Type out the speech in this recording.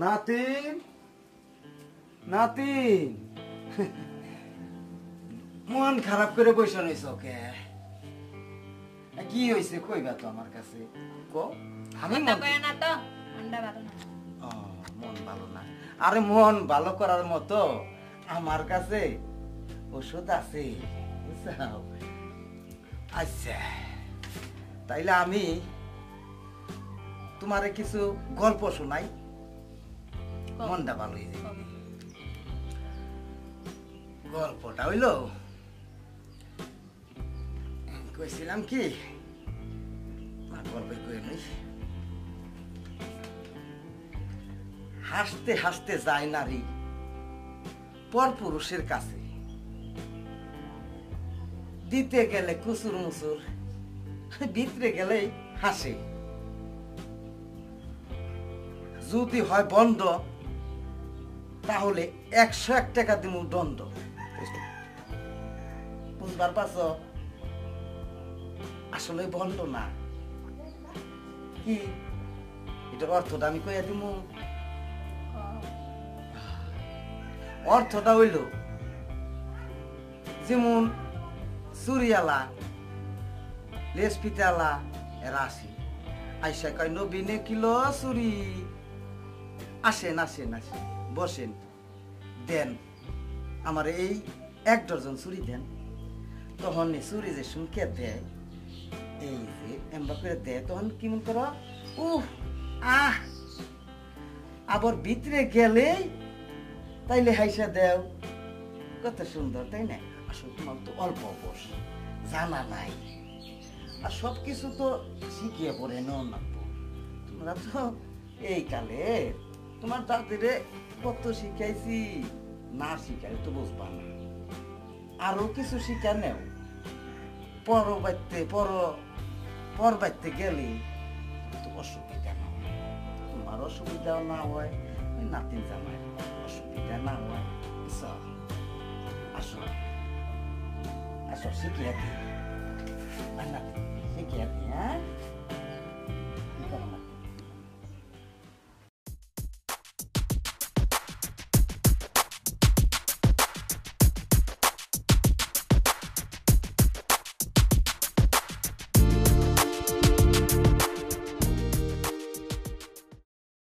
নাতিন নাতিন মন খারাপ করে বসে রয়েছ ওকে কি হয়েছে কইবা তো আমার কাছে? কো? আমি মনটা মন- না তো। ভালো না। ও, মন ভালো না। আরে মন ভালো করার মতো আমার কাছে ওষুধ আছে? আচ্ছা তাইলে আমি তোমারে কিছু গল্প শোনাই। মনটা ভালো হয়ে যাবে গল্পটা হইল কইছিলাম কি না গল্প কই নই। হাসতে হাসতে যায় নারী পর পুরুষের কাছে। দিতে গেলে কুসুর মুসুর ভিতরে গেলেই হাসে। যদি হয় বন্ধ তাহলে একশো এক টাকা দিব দণ্ড বুঝবার পারছ? আসলে বন্ধ না। কি? এটার অর্থটা আমি কইয়া দিব অর্থটা হইল, যেমন সুরিয়ালা লেস পিতালা এরা আসি আইসা কয় নবীনে কিলো চুরি আসেন আসেন আসেন, বসেন। দেন, আমার এই এক ডজন চুরি দেন। তখন চুরি যে শুনকে দেয়, এই যে এমবা করে দেয়, তখন কেমন করো? উহ আহ! আবার ভিতরে গেলেই তাইলে হাইসা দেও। কত সুন্দর, তাই না? আসলে তোমার তো অল্প বস জানা নাই। আর সব কিছু তো শিখিয়ে পড়ে না তোমরা তো এই কালে তোমার দাদিরে কত শিখাইছি? না শিখাই তো বুঝবা না। আরও কিছু শিখা নেও। পর বাইতে, পর পর বাইতে গেলে তো অসুবিধা না। তোমার অসুবিধাও না হয়, ওই নাতিন জামাই অসুবিধা না হয়? আসো। আসো শিখিয়ে দিই নাতি শিখিয়ে দিই হ্যাঁ?